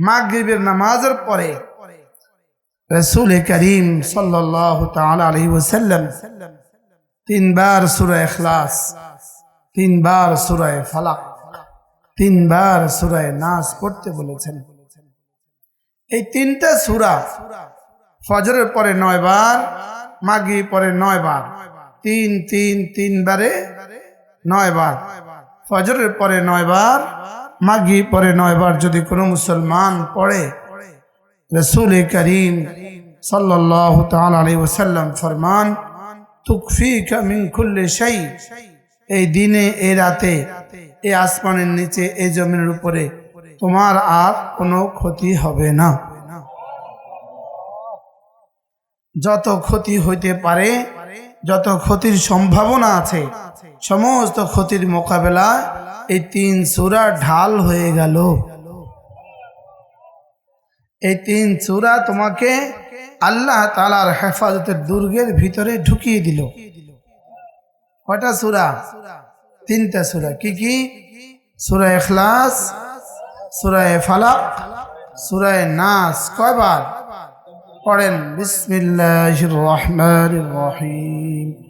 মাগরিবের নামাজের পরে রসুল করিম ওসাল্লাম তিনবার সুরায় এখলাস তিনবার সুরায় ফালাক, তিনবার সুরায় নাস পড়তে বলেছেন। এই তিনটা সুরা ফজরের পরে নয় বার মাগি পরে নয় বার তিন তিন, তিনবারে নয় বার ফজরের পরে নয় বার মাগি পরে নয় বার যদি কোনো মুসলমান পড়ে, রসুল করিম ওসাল্লাম ফরমান এই দিনে রাতে আসমানের নিচে এই জমিনের উপরে তোমার আর কোনো ক্ষতি হবে না। যত ক্ষতি হইতে পারে, যত ক্ষতির সম্ভাবনা আছে সমস্ত ক্ষতির মোকাবেলা এই তিন সুরা ঢাল হয়ে গেল। এই তিন সুরা তোমাকে আল্লাহ তালার হেফাজতের দুর্গের ভিতরে ঢুকিয়ে দিল। কটা সুরা? তিনটা সুরা। কি কি? সুরা এখলাস সুরায় ফালাক সুরায় নাস। কয়বার? পড়েন, বিসমিল্লাহির রহমানির রহিম।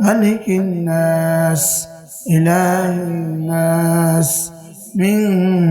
ملك الناس إله الناس من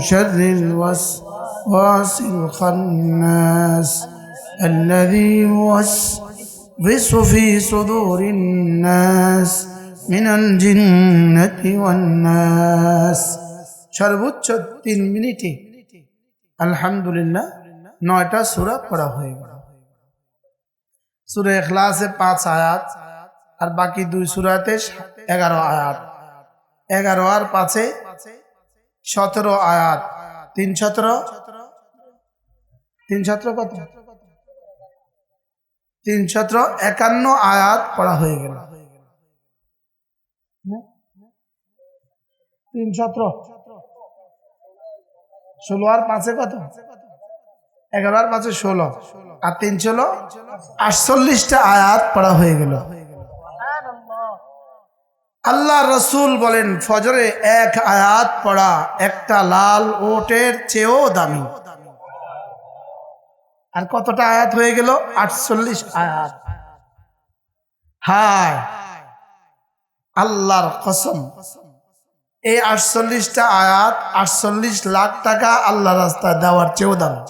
شر الوسواس الخناس الذي يوسوس في صدور الناس من الجنة والناس সর্বোচ্চ তিন মিনিটে আলহামদুলিল্লাহ নয়টা সুরা পড়া হয়ে গেল সুরে এখলাসে পাঁচ আয়াত আর বাকি দুই সুরাতে এগারো আয়াত। এগারো আর পাঁচে সতেরো আয়াত। তিন সতেরো? তিন সতেরো কত? তিন সতেরো একান্ন আয়াত পড়া হয়ে গেল। তিন সতেরো। ষোলো আর পাঁচে কত? এগারো আর পাঁচে ষোলো। আর তিন ষোলো? আটচল্লিশটা আয়াত পড়া হয়ে গেল। আল্লাহ রসুল বলেন, ফজরে এক আয়াত পড়া, একটা লাল ওটের চেয়েও দামি। আর কতটা আয়াত হয়ে গেল? আটচল্লিশ আয়াত। হায়, আল্লাহর কসম। এই আটচল্লিশটা আয়াত, আটচল্লিশ লাখ টাকা আল্লাহ রাস্তায় দেওয়ার চেয়েও দামি।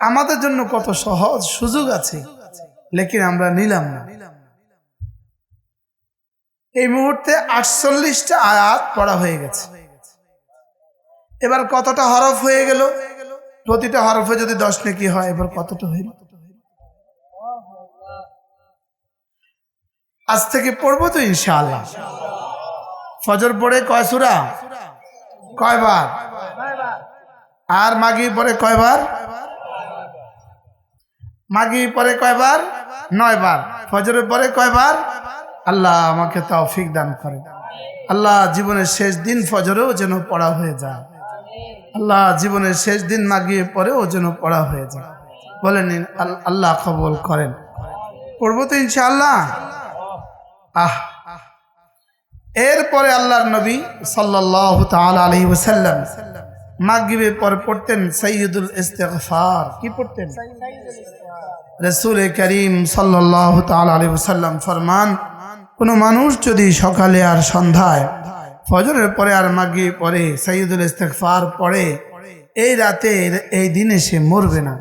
আমাদের জন্য কত সহজ সুযোগ আছে, লেকিন আমরা নিলাম না। এই মুহূর্তে আটচল্লিশটা আয়াত পড়া হয়ে গেছে। এবার কতটা হরফ হয়ে গেল? প্রতিটা হরফে যদি দশ নেকি হয়, এবার কতটা হইল? আজ থেকে পড়ব তো ইনশাআল্লাহ। ফজর পড়ে কয় সুরা? কয়বার? আর মাগি পরে কয়বার? মাগি পরে কয়বার? নয়বার। ফজরের পরে কয়বার? আল্লাহ আমাকে তৌফিক দান করে। আল্লাহ জীবনের শেষ দিন ফজরেও যেন পড়া হয়ে যায়। আল্লাহ জীবনের শেষ দিন মাগিয়ে পরেও যেন পড়া হয়ে যায়। বলেন আল্লাহ কবল করেন। পড়ব তো ইনশাআল্লাহ? আহ। এরপরে আল্লাহর নবী সাল্লাল্লাহু তাআলা আলাইহি ওয়াসাল্লাম মাগরিবের পর পড়তেন সৈয়দুল ইস্তিগফার। কি পড়তেন? রসুল করিম সাল্লাল্লাহু তাআলা আলাইহি ওয়াসাল্লাম ফরমান কোন মানুষ যদি সকালে আর সন্ধ্যায় ফজরের পরে আর মাগরিব পরে সাইয়্যিদুল ইস্তিগফার পড়ে এই রাতে এই দিনে সে মরবে না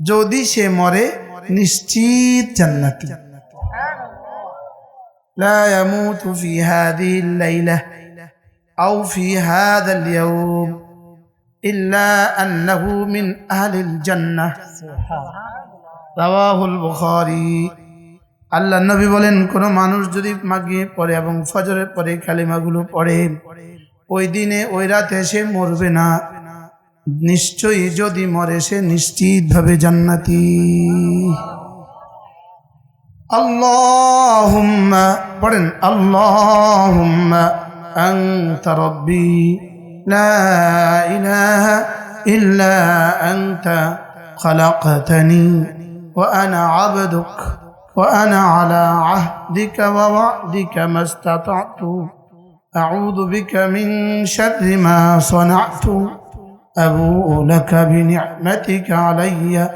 যদি সে মরে নিশ্চিত জান্নাতি لا يموت في هذه الليلة أو في هذا اليوم إلا أنه من أهل الجنة رواه البخاري আল্লাহ নবী বলেন কোন মানুষ যদি মাগিয়ে পড়ে এবং ফজরের পরে কালিমাগুলো পড়ে ওই দিনে ওই রাতে সে মরবে না নিশ্চয়ই যদি মরে সে নিশ্চিতভাবে জান্নাতি اللهم পড়েন اللهم أنت ربي لا إله إلا أنت خلقتني وأنا عبدك وأنا على عهدك ووعدك ما استطعت أعوذ بك من شر ما صنعت أبوء لك بنعمتك علي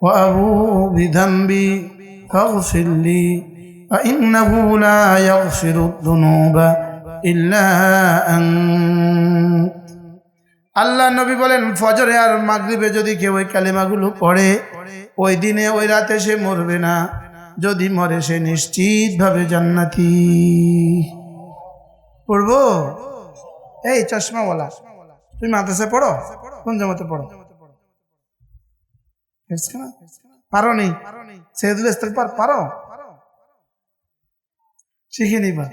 وأبوء بذنبي فاغفر لي فإنه لا يغفر الذنوب إلا أنت আল্লাহ নবী বলেন ফজরে আর মাগরিবে যদি কেউ ওই কালিমাগুলো পড়ে ওই দিনে ওই রাতে সে মরবে না যদি মরে সে নিশ্চিতভাবে জান্নাতি। পড়ব? এই চশমাওয়ালা, তুমি মাদ্রাসায় পড়ো? কোন জামাতে পড়ো? পারো নি? সৈয়দুল ইস্তেকবার পারো শিখে নিবা।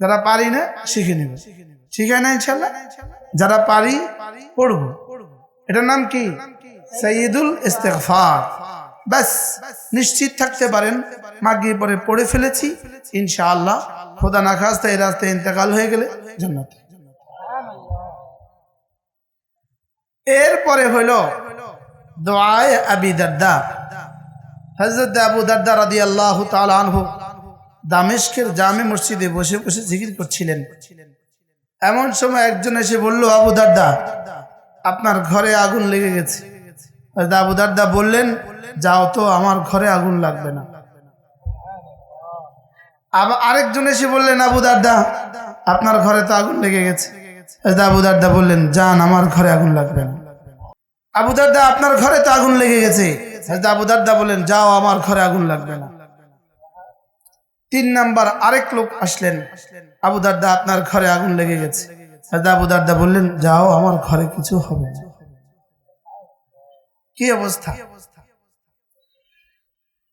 যারা পারি না, শিখে নিব। শিখে না ইনশাল্লাহ যারা পারি, পড়ব। এটার নাম কি? সৈয়দুল ইস্তেগফার। ব্যাস, নিশ্চিত থাকতে পারেন। মাগিয়ে পরে পড়ে ফেলেছি। ইনশাআল্লাহ, খোদা না খাস্তা এই রাস্তায় ইন্তেকাল হয়ে গেলে জান্নাত। এরপরে হলো দোয়ায় আবি হজরত আবু রাদি আল্লাহ আনহু দামেশকের জামে মসজিদে বসে বসে জিকির করছিলেন। এমন সময় একজন এসে বলল, আবু দাদ্দা আপনার ঘরে আগুন লেগে গেছে। আবু দাদ্দা বললেন যাও তো, আমার ঘরে আগুন লাগবে না। আরেকজন এসে বললেন, আবু দাদ্দা আপনার ঘরে তো আগুন লেগে গেছে। আবু দাদ্দা বললেন যান আমার ঘরে আগুন লাগবে না। আবু দাদ্দা আপনার ঘরে তো আগুন লেগে গেছে। আবু দাদ্দা বললেন, যাও, আমার ঘরে আগুন লাগবে না। তিন নাম্বার আরেক লোক আসলেন, আবু দাদ্দা আপনার ঘরে আগুন লেগে গেছে। আবু দাদ্দা বললেন, যাও, আমার ঘরে কিছু হবে কি অবস্থা?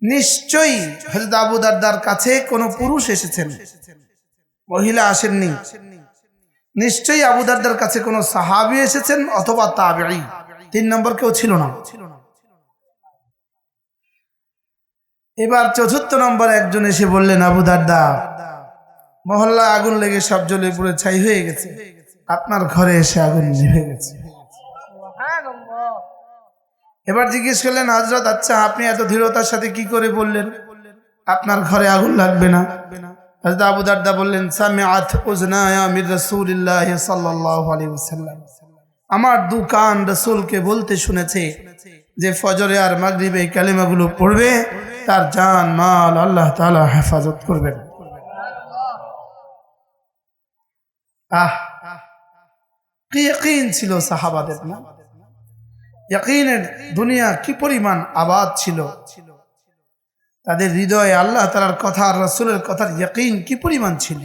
নিশ্চয়ই হযরত আবু দাদ্দার কাছে কোনো পুরুষ এসেছেন। মহিলা আসেননি। নিশ্চয়ই আবু দাদ্দার কাছে কোনো সাহাবি এসেছেন অথবা তাবেঈ। তিন নম্বর কেউ ছিল না। এবার চতুর্থ নম্বর একজন এসে বললেন, আবু দাদ্দা মহল্লা আগুন লেগে সব জ্বলে পুড়ে ছাই হয়ে গেছে। আপনার ঘরে এসে আগুন নিভে গেছে। এবার জিজ্ঞেস করলেন হজরত আচ্ছা আপনি এত দৃঢ়তার সাথে কি করে বললেন? আপনার ঘরে আগুন লাগবে না? আবু দারদা বললেন আমার রাসূলকে বলতে শুনেছে যে ফজরে আর মাগরিবে কালিমাগুলো পড়বে, তার জান, মাল আল্লাহ তাআলা হেফাজত করবেন। আহ, কি ছিল সাহাবাদের, না? ইয়াকিনের দুনিয়া কি পরিমাণ আবাদ ছিল? তাদের হৃদয়ে আল্লাহ তালার কথা আর রসুলের কথার ইয়াকিন কি পরিমাণ ছিল?